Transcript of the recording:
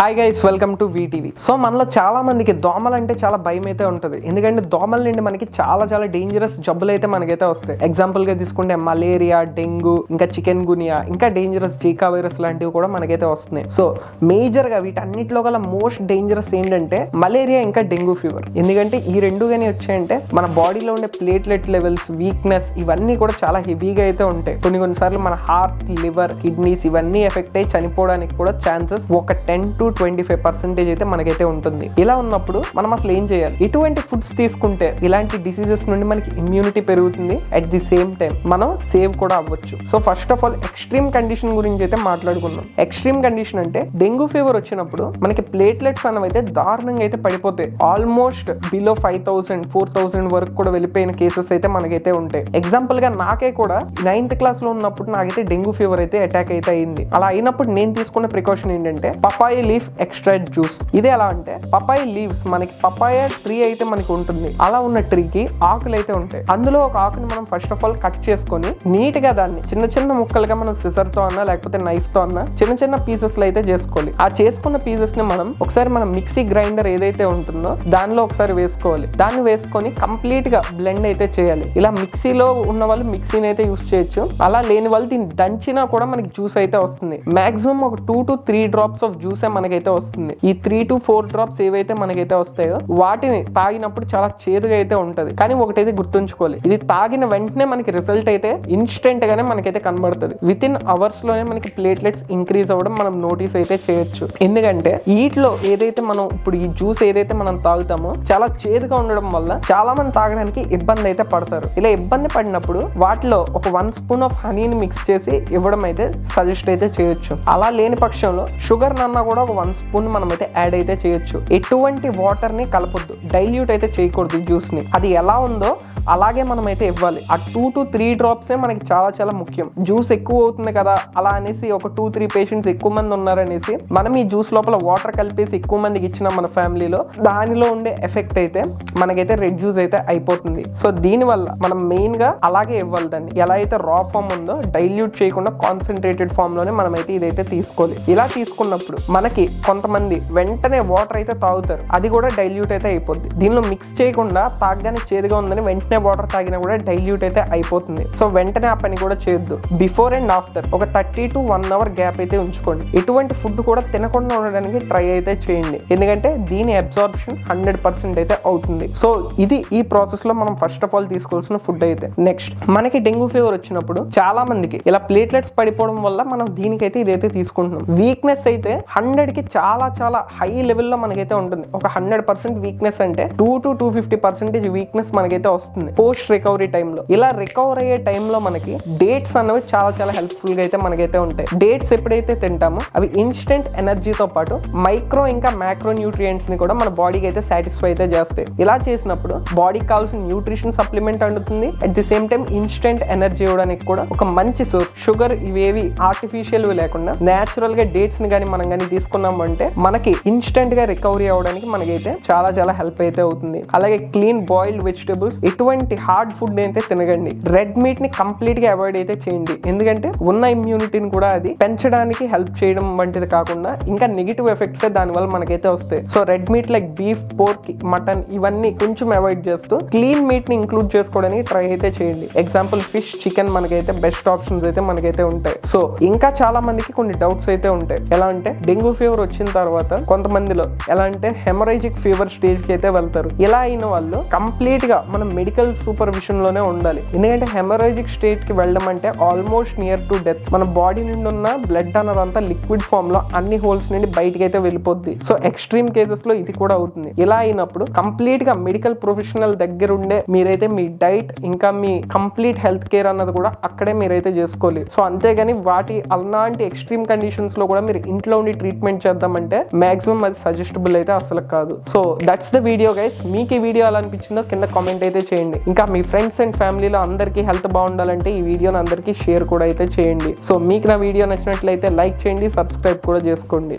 Hi guys welcome to VTV so మనలో చాలా మందికి దోమలు అంటే చాలా భయం అయితే ఉంటుంది. ఎందుకంటే దోమల నుండి మనకి చాలా చాలా డేంజరస్ జబ్బులు అయితే మనకైతే వస్తాయి. ఎగ్జాంపుల్గా తీసుకుంటే మలేరియా డెంగ్యూ ఇంకా చికెన్ గునియా ఇంకా డేంజరస్ జీకా వైరస్ లాంటివి కూడా మనకైతే వస్తున్నాయి. సో మేజర్గా వీటన్నిటిలో గల మోస్ట్ డేంజరస్ ఏంటంటే మలేరియా ఇంకా డెంగ్యూ ఫీవర్ ఎందుకంటే ఈ రెండు కానీ వచ్చాయంటే మన బాడీలో ఉండే ప్లేట్లెట్ లెవెల్స్ వీక్నెస్ ఇవన్నీ కూడా చాలా హెవీగా అయితే ఉంటాయి. కొన్ని కొన్నిసార్లు మన హార్ట్ లివర్ కిడ్నీస్ ఇవన్నీ ఎఫెక్ట్ అయ్యి చనిపోవడానికి కూడా ఛాన్సెస్ ఒక ten to twenty five percentage అయితే మనకైతే ఉంటుంది. ఇలా ఉన్నప్పుడు మనం అసలు ఏం చేయాలి? ఇటువంటి ఫుడ్స్ తీసుకుంటే ఇలాంటి డిసీజెస్ నుండి మనకి ఇమ్యూనిటీ పెరుగుతుంది. అట్ ది సేమ్ టైం మనం సేవ్ కూడా అవ్వచ్చు. So first of all extreme condition గురించి అయితే మాట్లాడుకుందాం. ఎక్స్ట్రీమ్ కండిషన్ అంటే డెంగ్యూ ఫీవర్ వచ్చినప్పుడు మనకి ప్లేట్లెట్స్ అనేవి అయితే దారుణంగా అయితే పడిపోతాయి. Almost below five thousand four thousand వరకు కూడా వెళ్ళిపోయిన కేసెస్ అయితే మనకైతే ఉంటాయి. ఎగ్జాంపుల్గా నాకే కూడా నైన్త్ క్లాస్లో ఉన్నప్పుడు నాకైతే డెంగ్యూ ఫీవర్ అయితే అటాక్ అయితే అయింది. అలా అయినప్పుడు నేను తీసుకున్న ప్రికాషన్ ఏంటంటే పపాయి లీఫ్ ఎక్స్ట్రా జ్యూస్ ఇది ఎలా అంటే పపాయి లీవ్స్ మనకి పపాయ ట్రీ అయితే మనకి ఉంటుంది. అలా ఉన్న ట్రీకి ఆకులు అయితే ఉంటాయి. అందులో ఒక ఆకుని మనం ఫస్ట్ ఆఫ్ ఆల్ కట్ చేసుకొని నీట్గా దాన్ని చిన్న చిన్న ముక్కలుగా మనం సిజర్తో అన్నా లేకపోతే నైఫ్తో అన్నా చిన్న చిన్న పీసెస్లో అయితే చేసుకోవాలి. ఆ చేసుకున్న పీసెస్ని మనం ఒకసారి మనం మిక్సీ గ్రైండర్ ఏదైతే ఉంటుందో దానిలో ఒకసారి వేసుకోవాలి. దాన్ని వేసుకొని కంప్లీట్గా బ్లెండ్ అయితే చేయాలి. ఇలా మిక్సీలో ఉన్న వాళ్ళు మిక్సీని అయితే యూస్ చేయొచ్చు. అలా లేని వాళ్ళు దీన్ని దంచినా కూడా మనకి జ్యూస్ అయితే వస్తుంది. మాక్సిమం ఒక two to three drops of జ్యూసే మనకైతే వస్తుంది. ఈ త్రీ టు ఫోర్ డ్రాప్స్ ఏవైతే మనకైతే వస్తాయో వాటిని తాగినప్పుడు చాలా చేదుగా అయితే ఉంటది. కానీ ఒకటైతే గుర్తుంచుకోవాలి. ఇది తాగిన వెంటనే మనకి రిజల్ట్ అయితే ఇన్స్టెంట్ గానే మనకైతే కనబడుతుంది. విత్ ఇన్ అవర్స్లోనే మనకి ప్లేట్లెట్స్ ఇంక్రీజ్ అవ్వడం మనం నోటీస్ అయితే చేయొచ్చు. ఎందుకంటే వీటిలో ఏదైతే మనం ఇప్పుడు ఈ జ్యూస్ ఏదైతే మనం తాగుతామో చాలా చేదుగా ఉండడం వల్ల చాలా మంది తాగడానికి ఇబ్బంది అయితే పడతారు. ఇలా ఇబ్బంది పడినప్పుడు వాటిలో ఒక వన్ స్పూన్ ఆఫ్ హనీని మిక్స్ చేసి ఇవ్వడం అయితే సజెస్ట్ అయితే చేయొచ్చు. అలా లేని పక్షంలో షుగర్ నన్నా కూడా ఒక వన్ స్పూన్ మనం అయితే యాడ్ అయితే చేయొచ్చు. ఎటువంటి వాటర్ని కలపొద్దు. డైల్యూట్ అయితే చేయకూడదు జ్యూస్ని. అది ఎలా ఉందో అలాగే మనం అయితే ఇవ్వాలి. ఆ టూ టు త్రీ డ్రాప్సే మనకి చాలా చాలా ముఖ్యం. జ్యూస్ ఎక్కువ అవుతుంది కదా అలా అనేసి ఒక టూ త్రీ పేషెంట్స్ ఎక్కువ మంది ఉన్నారనేసి మనం ఈ జ్యూస్ లోపల వాటర్ కలిపేసి ఎక్కువ మందికి ఇచ్చిన మన ఫ్యామిలీలో. దానిలో ఉండే ఎఫెక్ట్ అయితే మనకైతే రెడ్యూస్ అయితే అయిపోతుంది. సో దీనివల్ల మనం మెయిన్గా అలాగే ఇవ్వాలి దాన్ని ఎలా అయితే రా ఫామ్ ఉందో డైల్యూట్ చేయకుండా కాన్సన్ట్రేటెడ్ ఫామ్లోనే మనం అయితే ఇదైతే తీసుకోవాలి. ఇలా తీసుకున్నప్పుడు మనకి కొంతమంది వెంటనే వాటర్ అయితే తాగుతారు. అది కూడా డైల్యూట్ అయితే అయిపోద్ది. దీనిలో మిక్స్ చేయకుండా తాగగానే చేదుగా ఉందని వెంటనే వాటర్ తాగినా కూడా డైల్యూట్ అయితే అయిపోతుంది. సో వెంటనే ఆ పని కూడా చేయొద్దు. బిఫోర్ అండ్ ఆఫ్టర్ ఒక thirty to one hour gap అయితే ఉంచుకోండి. ఎటువంటి ఫుడ్ కూడా తినకుండా ఉండడానికి ట్రై అయితే చేయండి. ఎందుకంటే దీని అబ్జార్ప్షన్ హండ్రెడ్ పర్సెంట్ అయితే అవుతుంది. సో ఇది ఈ ప్రాసెస్లో మనం ఫస్ట్ ఆఫ్ ఆల్ తీసుకోవాల్సిన ఫుడ్ అయితే. నెక్స్ట్ మనకి డెంగ్యూ ఫీవర్ వచ్చినప్పుడు చాలా మందికి ఇలా ప్లేట్లెట్స్ పడిపోవడం వల్ల మనం దీనికైతే ఇదైతే తీసుకుంటున్నాం. వీక్నెస్ అయితే హండ్రెడ్కి చాలా చాలా హై లెవెల్లో మనకైతే ఉంటుంది. ఒక హండ్రెడ్ పర్సెంట్ వీక్నెస్ అంటే two to two fifty percentage weakness మనకైతే వస్తుంది. పోస్ట్ రికవరీ టైంలో ఇలా రికవర్ అయ్యే టైంలో మనకి డేట్స్ అనేవి చాలా చాలా హెల్ప్ఫుల్గా అయితే మనకైతే ఉంటాయి. డేట్స్ ఎప్పుడైతే తింటామో అవి ఇన్స్టెంట్ ఎనర్జీతో పాటు మైక్రో ఇంకా మ్యాక్రో న్యూట్రియంట్స్ని కూడా మన బాడీకి అయితే సాటిస్ఫై అయితే చేస్తాయి. ఇలా చేసినప్పుడు బాడీకి కావాల్సిన న్యూట్రిషన్ సప్లిమెంట్ అందుతుంది at the same time instant energy ఇవ్వడానికి కూడా ఒక మంచి సోర్స్ షుగర్ ఇవేవి ఆర్టిఫిషియల్ లేకుండా నేచురల్గా డేట్స్ని కానీ మనం కానీ తీసుకున్నాం అంటే మనకి ఇన్స్టెంట్గా రికవరీ అవ్వడానికి మనకైతే చాలా చాలా హెల్ప్ అయితే అవుతుంది. అలాగే క్లీన్ బాయిల్డ్ వెజిటబుల్స్ ఎటువంటి హార్డ్ ఫుడ్ అయితే తినగండి రెడ్ మీట్ని కంప్లీట్గా అవాయిడ్ అయితే చేయండి. ఎందుకంటే ఉన్న ఇమ్యూనిటీని కూడా అది పెంచడానికి హెల్ప్ చేయడం వంటిది కాకుండా ఇంకా నెగిటివ్ ఎఫెక్ట్స్ దాని వల్ల మనకైతే వస్తాయి. So red meat like beef pork mutton ఇవన్నీ కొంచెం అవాయిడ్ చేస్తూ క్లీన్ మీట్ని ఇంక్లూడ్ చేసుకోవడానికి ట్రై అయితే చేయండి. ఎగ్జాంపుల్ ఫిష్ చికెన్ మనకైతే బెస్ట్ ఆప్షన్స్ అయితే మనకైతే ఉంటాయి. సో ఇంకా చాలా మందికి కొన్ని డౌట్స్ అయితే ఉంటాయి. ఎలా అంటే డెంగ్యూ ఫీవర్ వచ్చిన తర్వాత కొంతమందిలో ఎలా అంటే హెమరైజిక్ ఫీవర్ స్టేజ్కి అయితే వెళ్తారు. ఇలా అయిన వాళ్ళు కంప్లీట్గా మనం మెడికల్ మెడికల్ సూపర్విషన్లోనే ఉండాలి. ఎందుకంటే హెమరాజిక్ స్టేట్కి వెళ్ళడం అంటే ఆల్మోస్ట్ నియర్ టు డెత్. మన బాడీ నుండి ఉన్న బ్లడ్ అన్నదంతా లిక్విడ్ ఫామ్లో అన్ని హోల్స్ నుండి బయటికి అయితే వెళ్ళిపోద్ది. సో ఎక్స్ట్రీమ్ కేసెస్లో ఇది కూడా అవుతుంది. ఇలా అయినప్పుడు కంప్లీట్గా మెడికల్ ప్రొఫెషనల్ దగ్గర ఉండే మీరైతే మీ డైట్ ఇంకా మీ కంప్లీట్ హెల్త్ కేర్ అన్నది కూడా అక్కడే మీరైతే చేసుకోవాలి. సో అంతేగాని వాటి అలాంటి ఎక్స్ట్రీమ్ కండిషన్స్లో కూడా మీరు ఇంట్లో ఉండి ట్రీట్మెంట్ చేద్దామంటే మాక్సిమం అది సజెస్టబుల్ అయితే అసలు కాదు. So that's the video guys. మీకు ఈ వీడియో ఎలా అనిపించిందో కింద కామెంట్ అయితే చేయండి. చేయండి. ఇంకా మీ ఫ్రెండ్స్ అండ్ ఫ్యామిలీలో అందరికీ హెల్త్ బాగుండాలంటే ఈ వీడియోని అందరికీ షేర్ కూడా అయితే చేయండి. సో మీకు నా వీడియో నచ్చినట్లయితే లైక్ చేయండి సబ్స్క్రైబ్ కూడా చేసుకోండి.